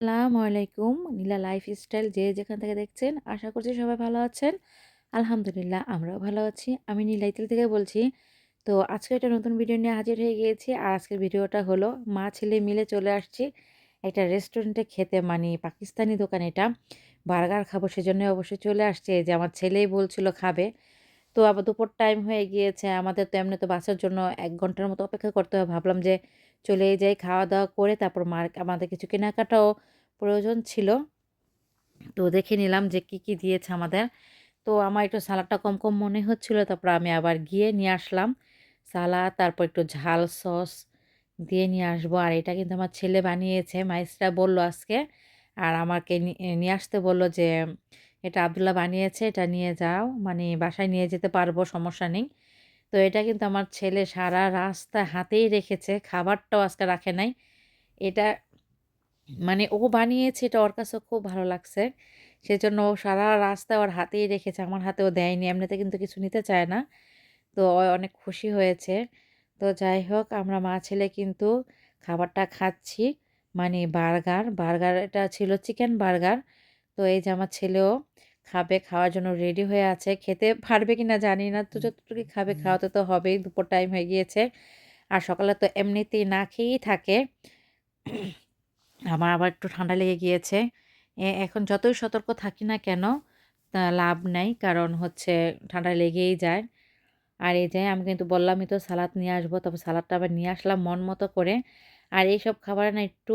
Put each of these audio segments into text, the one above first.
আসসালামু আলাইকুম নীলা লাইফস্টাইল যে যেখান থেকে দেখছেন, আশা করছি সবাই ভালো আছেন। আলহামদুলিল্লাহ, আমরাও ভালো আছি। আমি নীলাইতেল থেকে বলছি। তো আজকে একটা নতুন ভিডিও নিয়ে হাজির হয়ে গিয়েছি। আর আজকের ভিডিওটা হলো, মা ছেলে মিলে চলে আসছি একটা রেস্টুরেন্টে খেতে মানে পাকিস্তানি দোকান এটা। বার্গার খাব সেজন্য অবশ্যই চলে আসছে। যে আমার ছেলেই বলছিল খাবে। তো আবার দুপুর টাইম হয়ে গিয়েছে। আমাদের তো এমনি তো বাসার জন্য এক ঘণ্টার মতো অপেক্ষা করতে হবে ভাবলাম যে চলেই যাই খাওয়া দাওয়া করে তারপর মার, আমাদের কিছু কেনাকাটাও প্রয়োজন ছিল। তো দেখে নিলাম যে কি কি দিয়েছে আমাদের। তো আমার একটু সালাডটা কম কম মনে হচ্ছিল, তারপর আমি আবার গিয়ে নিয়ে আসলাম। সালাদ, তারপর একটু ঝাল সস দিয়ে নিয়ে আসব। আর এটা কিন্তু আমার ছেলে বানিয়েছে, মাইসরা বলল আজকে। আর আমাকে নিয়ে আসতে বলল যে, এটা আবদুল্লাহ বানিয়েছে, এটা নিয়ে যাও। মানে বাসায় নিয়ে যেতে পারব, সমস্যা নেই। তো এটা কিন্তু আমার ছেলে সারা রাস্তা হাতেই রেখেছে, খাবারটাও আজকে রাখে নাই। এটা মানে ও বানিয়েছে, এটা ওর কাছে খুব ভালো লাগছে। সেজন্য ও সারা রাস্তা ওর হাতেই রেখেছে, আমার হাতেও দেয়নি, এমনিতে কিন্তু কিছু নিতে চায় না। তো অনেক খুশি হয়েছে। তো যাই হোক, আমরা মা ছেলে কিন্তু খাবারটা খাচ্ছি মানে বার্গার বার্গার এটা ছিল চিকেন বার্গার। তো এই যে আমার ছেলেও খাবে খাওয়ার জন্য রেডি হয়ে আছে। খেতে পারবে কি না জানি না। তো যতটুকু খাবে খাওয়াতে তো হবেই দুপুর টাইম হয়ে গিয়েছে। আর সকালে তো এমনিতেই না খেয়েই থাকে। আমার আবার একটু ঠান্ডা লেগে গিয়েছে। এখন যতই সতর্ক থাকি না কেন তা লাভ নাই। কারণ হচ্ছে ঠান্ডা লেগেই যায়। আর এই যে আমি কিন্তু বললামই তো সালাদ নিয়ে আসব। তবে সালাদটা আবার নিয়ে আসলাম মন মতো করে। আর এইসব খাবার না একটু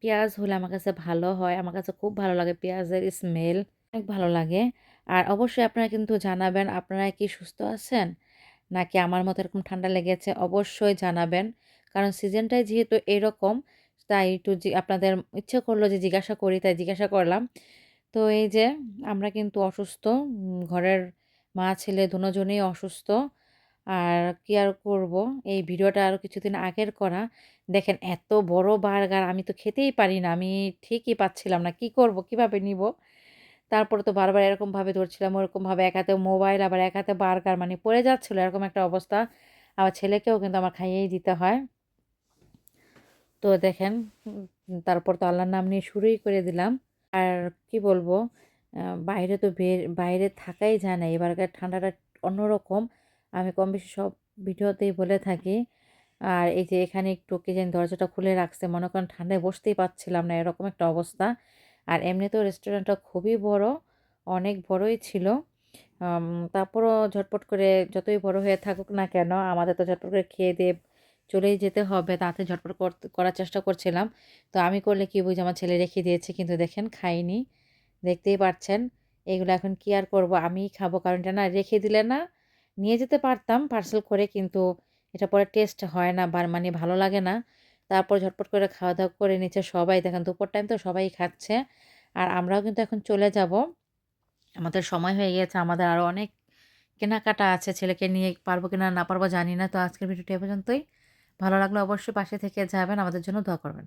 পেঁয়াজ হলে আমার কাছে ভালো হয়। আমার কাছে খুব ভালো লাগে পেঁয়াজের স্মেল অনেক ভালো লাগে। আর অবশ্যই আপনারা কিন্তু জানাবেন, আপনারা কি সুস্থ আছেন? নাকি আমার মতো এরকম ঠান্ডা লেগেছে? অবশ্যই জানাবেন। কারণ সিজনটাই যেহেতু এরকম, তাই একটু আপনাদের ইচ্ছে করল যে জিজ্ঞাসা করি, তাই জিজ্ঞাসা করলাম। তো এই যে, আমরা কিন্তু অসুস্থ ঘরের মা ছেলে দুজনেই অসুস্থ। আর কি আর করব? এই ভিডিওটা আরও কিছুদিন আগের করা। দেখেন, এত বড় বার্গার আমি তো খেতেই পারি না। আমি ঠিকই পাচ্ছিলাম না। কি করব? কীভাবে নিব? তারপরে তো বারবার এরকমভাবে ধরছিলাম, ওরকমভাবে এক হাতে মোবাইল, আবার এক হাতে বার্গার মানে পড়ে যাচ্ছিল এরকম একটা অবস্থা। আবার ছেলেকেও কিন্তু আমার খাইয়েই দিতে হয়। তো দেখেন তারপর তো আল্লাহর নাম নিয়ে শুরুই করে দিলাম। আর কি বলব বাইরে তো বের, বাইরে থাকাই যায় না। এবারকার ঠান্ডাটা অন্যরকম। আমি কম বেশি সব ভিডিওতেই বলে থাকি। আর এই যে এখানে একটু কে যেন দরজাটা খুলে রাখছে, মনে করেন ঠান্ডায় বসতেই পারছিলাম না, এরকম একটা অবস্থা। আর এমনিতেও রেস্টুরেন্টটা খুবই বড়, অনেক বড়ই ছিল। তারপরও ঝটপট করে যতই বড় হয়ে থাকুক না কেন, আমাদের তো ঝটপট করে খেয়ে দিয়ে চলেই যেতে হবে, তাতে ঝটপট করার চেষ্টা করছিলাম। তো আমি করলে কি বুঝি আমার ছেলে রেখে দিয়েছে, কিন্তু দেখেন খাইনি, দেখতেই পাচ্ছেন এগুলো এখন কি আর করব আমি খাব, কারণ এটা না রেখে দিলে না নিয়ে যেতে পারতাম পার্সেল করে, কিন্তু এটা পরে টেস্ট হয় না বার মানে ভালো লাগে না। তারপর ঝটপট করে খাওয়া দাওয়া করে নিচ্ছে সবাই। দেখেন দুপুর টাইম তো সবাই খাচ্ছে। আর আমরাও কিন্তু এখন চলে যাব। আমাদের সময় হয়ে গেছে। আমাদের আরও অনেক কেনাকাটা আছে। ছেলেকে নিয়ে পারব কিনা না পারব জানি না। তো আজকের ভিডিওটি এ পর্যন্তই। ভালো লাগলে অবশ্যই পাশে থেকে যাবেন। আমাদের জন্য দোয়া করবেন।